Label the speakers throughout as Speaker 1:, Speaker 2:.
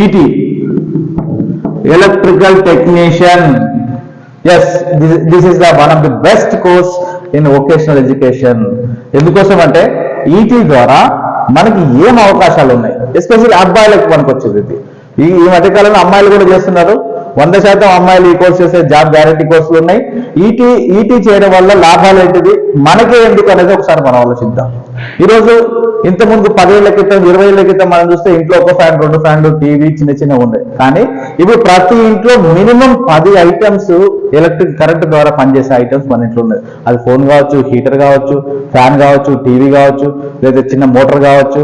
Speaker 1: ET electrical technician yes this is the one of the best course in vocational education ఎందుకోసం అంటే ఈటీ ద్వారా మనకి ఏం అవకాశాలు ఉన్నాయి ఎస్పెషల్లీ అబ్బాయిలకు మనకు వచ్చేది ఇది ఈ మధ్యకాలంలో అమ్మాయిలు కూడా చేస్తున్నారు. వంద శాతం అమ్మాయిలు ఈ కోర్స్ చేసే జాబ్ గ్యారంటీ కోర్సులు ఉన్నాయి. ఈటీ ఈటీ చేయడం వల్ల లాభాలు ఏంటిది? మనకే ఎందుకు అనేది ఒకసారి మనం ఆలోచిద్దాం. ఈరోజు ఇంతకుముందు పదేళ్ళ క్రితం ఇరవై ఏళ్ళ క్రితం మనం చూస్తే ఇంట్లో ఒక ఫ్యాన్ రెండు ఫ్యాన్లు టీవీ చిన్న చిన్న ఉండే. కానీ ఇప్పుడు ప్రతి ఇంట్లో మినిమం పది ఐటమ్స్ ఎలక్ట్రిక్ కరెంట్ ద్వారా పనిచేసే ఐటమ్స్ మన ఇంట్లో ఉన్నాయి. అది ఫోన్ కావచ్చు హీటర్ కావచ్చు ఫ్యాన్ కావచ్చు టీవీ కావచ్చు లేదా చిన్న మోటార్ కావచ్చు.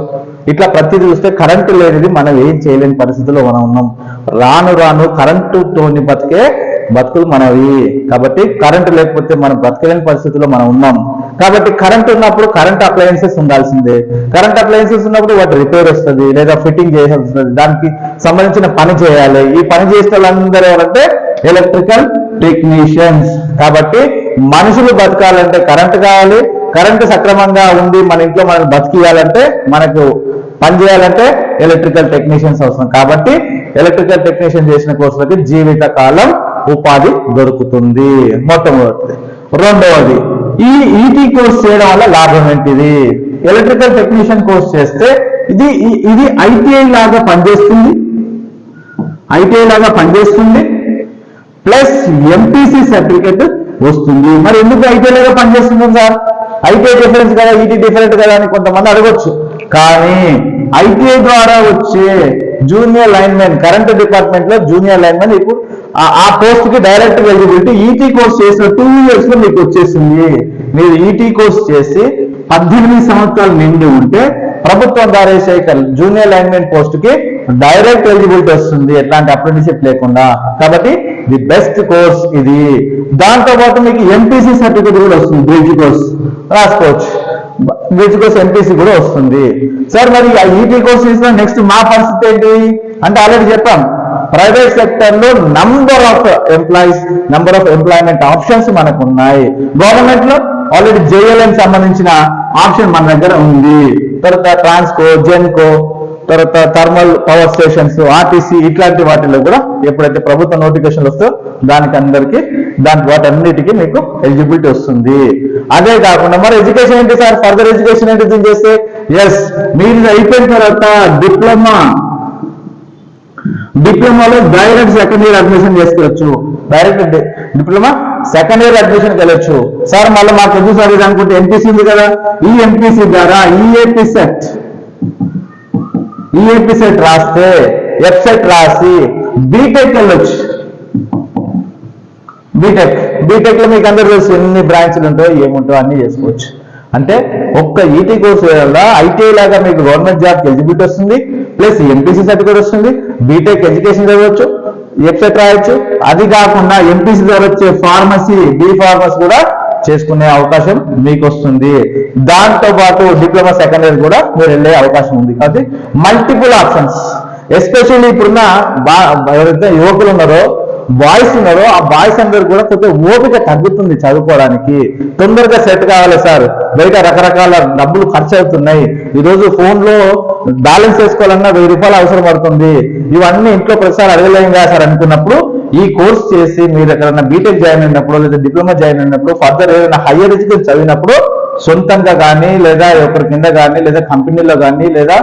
Speaker 1: ఇట్లా ప్రతిదీ చూస్తే కరెంటు లేనిది మనం ఏం చేయలేని పరిస్థితిలో మనం ఉన్నాం. రాను రాను కరెంటుతోని బతికే బతుకులు మనవి. కాబట్టి కరెంటు లేకపోతే మనం బ్రతకలేని పరిస్థితిలో మనం ఉన్నాం. కాబట్టి కరెంట్ ఉన్నప్పుడు కరెంట్ అప్లయన్సెస్ ఉండాల్సిందే. కరెంట్ అప్లయన్సెస్ ఉన్నప్పుడు వాటి రిపేర్ వస్తుంది లేదా ఫిట్టింగ్ చేయాల్సి దానికి సంబంధించిన పని చేయాలి. ఈ పని చేసే వాళ్ళందరూ ఎవరంటే ఎలక్ట్రికల్ టెక్నీషియన్స్. కాబట్టి మనుషులు బతకాలంటే కరెంట్ కావాలి. కరెంటు సక్రమంగా ఉంది మన ఇంట్లో మనం బతికియాలంటే మనకు పని చేయాలంటే ఎలక్ట్రికల్ టెక్నీషియన్స్ అవసరం. కాబట్టి ఎలక్ట్రికల్ టెక్నీషియన్ చేసిన కోర్సులకి జీవితకాలం ఉపాధి దొరుకుతుంది. మొట్టమొదటిది రెండవది ఈ ఈటీ కోర్స్ చేయడం వల్ల లాభం ఏంటిది? ఎలక్ట్రికల్ టెక్నీషియన్ కోర్స్ చేస్తే ఇది ఇది ఐటీఐ లాగా పనిచేస్తుంది. ఐటీఐ లాగా పనిచేస్తుంది. ప్లస్ ఎంపీసీ సర్టిఫికెట్ వస్తుంది. మరి ఎందుకు ఐటీఐ లాగా పనిచేస్తుంది సార్? ఐటీఐ డిఫరెన్స్ కదా ఈటీ డిఫరెంట్ కదా అని కొంతమంది అడగొచ్చు. కానీ ఐటీఐ ద్వారా వచ్చే జూనియర్ లైన్మెన్ కరెంట్ డిపార్ట్మెంట్లో జూనియర్ లైన్మెన్. ఇప్పుడు ఆ- ఆ పోస్ట్కి డైరెక్ట్ ఎలిజిబిలిటీ ఈటీ కోర్స్ చేసిన టూ ఇయర్స్లో మీకు వచ్చేసింది. మీరు ఈటీ కోర్స్ చేసి పద్దెనిమిది సంవత్సరాలు నిండి ఉంటే ప్రభుత్వం ద్వారా వేసే జూనియర్ లైన్మెన్ పోస్ట్కి డైరెక్ట్ ఎలిజిబిలిటీ వస్తుంది. ఎట్లాంటి అప్రెంటిషిప్ లేకుండా. కాబట్టి ది బెస్ట్ కోర్స్ ఇది. దాంతో పాటు మీకు ఎంపీసీ సర్టిఫికేట్ కూడా వస్తుంది బ్రిడ్జ్ కోర్స్. రాసుకోవచ్చు. బ్రిడ్జ్ కోర్స్ ఎంపీసీ కూడా వస్తుంది. సార్ మరి ఆ ఈటీ కోర్స్ తీసుకున్న నెక్స్ట్ మా పరిస్థితి ఏంటి? అంటే ఆల్రెడీ చెప్పాం ప్రైవేట్ సెక్టర్లో number of employees number of employment options మనకు ఉన్నాయి. గవర్నమెంట్లో ఆల్రెడీ జేఎల్ఎం సంబంధించిన ఆప్షన్ మన దగ్గర ఉంది. తర్వాత ట్రాన్స్కో జెన్కో తర్వాత థర్మల్ పవర్ స్టేషన్స్ ఆర్టీసీ ఇట్లాంటి వాటిలో కూడా ఎప్పుడైతే ప్రభుత్వ నోటిఫికేషన్ వస్తో దానికి అందరికీ దాని వాటన్నిటికీ మీకు ఎలిజిబిలిటీ వస్తుంది. అదే కాకుండా మరి ఎడ్యుకేషన్ ఏంటి సార్? ఫర్దర్ ఎడ్యుకేషన్ ఏంటి దీన్ని చేస్తే? ఎస్ మీరు అయిపోయిన తర్వాత డిప్లొమా. డిప్లొమాలో డైరెక్ట్ సెకండ్ ఇయర్ అడ్మిషన్ చేసుకోవచ్చు direct diploma second year admission వెళ్ళొచ్చు. సార్ మళ్ళీ మాకు ఎందుకు సార్ ఇది అనుకుంటే ఎంపీసీ ఉంది కదా? ఈ ఎంపీసీ ద్వారా ఈఏపీ సెట్ ఈఏపీ సెట్ రాస్తే వెబ్సైట్ రాసి బీటెక్ వెళ్ళొచ్చు. బీటెక్ బీటెక్లో మీకు అందరూ తెలుసు ఎన్ని బ్రాంచ్లు ఉంటాయో ఏముంటాయో అన్ని చేసుకోవచ్చు. అంటే ఒక్క ఈటీ కోర్స్ వల్ల ఐటీఐ లాగా మీకు గవర్నమెంట్ జాబ్ ఎలిజిబిలిటీ వస్తుంది ప్లస్ ఎంపీసీ సర్టిఫికేట్ వస్తుంది బీటెక్ ఎడ్యుకేషన్ చదవచ్చు ఎక్సెట్రా రాయొచ్చు అది కాకుండా ఎంపీసీ ద్వారా వచ్చే ఫార్మసీ బీ ఫార్మసీ కూడా చేసుకునే అవకాశం మీకు వస్తుంది. దాంతో పాటు డిప్లొమా సెకండ్ ఇయర్ కూడా మీరు వెళ్ళే అవకాశం ఉంది. కాబట్టి మల్టిపుల్ ఆప్షన్స్ ఎస్పెషల్లీ ఇప్పుడున్న బా ఎవరైతే యువకులు ఉన్నారో బాయ్స్ ఉన్నారో ఆ బాయ్స్ అందరు కూడా కొంచెం ఓపిక తగ్గుతుంది చదువుకోవడానికి. తొందరగా సెట్ కావాలి సార్. బయట రకరకాల డబ్బులు ఖర్చు అవుతున్నాయి ఈరోజు ఫోన్లో బ్యాలెన్స్ వేసుకోవాలన్నా వెయ్యి రూపాయలు అవసరం పడుతుంది. ఇవన్నీ ఇంట్లో ప్రతిసారి అడగలేం కదా సార్ అనుకున్నప్పుడు ఈ కోర్స్ చేసి మీరు ఎక్కడైనా బీటెక్ జాయిన్ అయినప్పుడు లేదా డిప్లొమా జాయిన్ అయినప్పుడు ఫర్దర్ ఏదైనా హైయర్ ఎడ్యుకేషన్ చదివినప్పుడు సొంతంగా కానీ లేదా ఒకరి కింద కానీ లేదా కంపెనీలో కానీ లేదా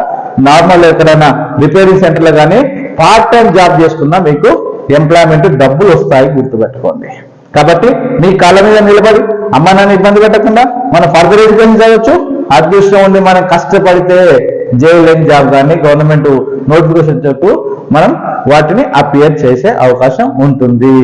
Speaker 1: నార్మల్ ఎక్కడైనా రిపేరింగ్ సెంటర్లో కానీ పార్ట్ టైం జాబ్ చేసుకున్నా మీకు ఎంప్లాయ్మెంట్ డబ్బులు వస్తాయి గుర్తుపెట్టుకోండి. కాబట్టి మీ కాళ్ళ మీద నిలబడి అమ్మ నాన్న ఇబ్బంది పెట్టకుండా మనం ఫర్దర్ ఎడ్యుకేషన్ చదవచ్చు అదృష్టం ఉండి మనం కష్టపడితే జైలేం జాబ్ కానీ గవర్నమెంట్ నోటిఫికేషన్ చుట్టూ మనం వాటిని అపియర్ చేసే అవకాశం ఉంటుంది.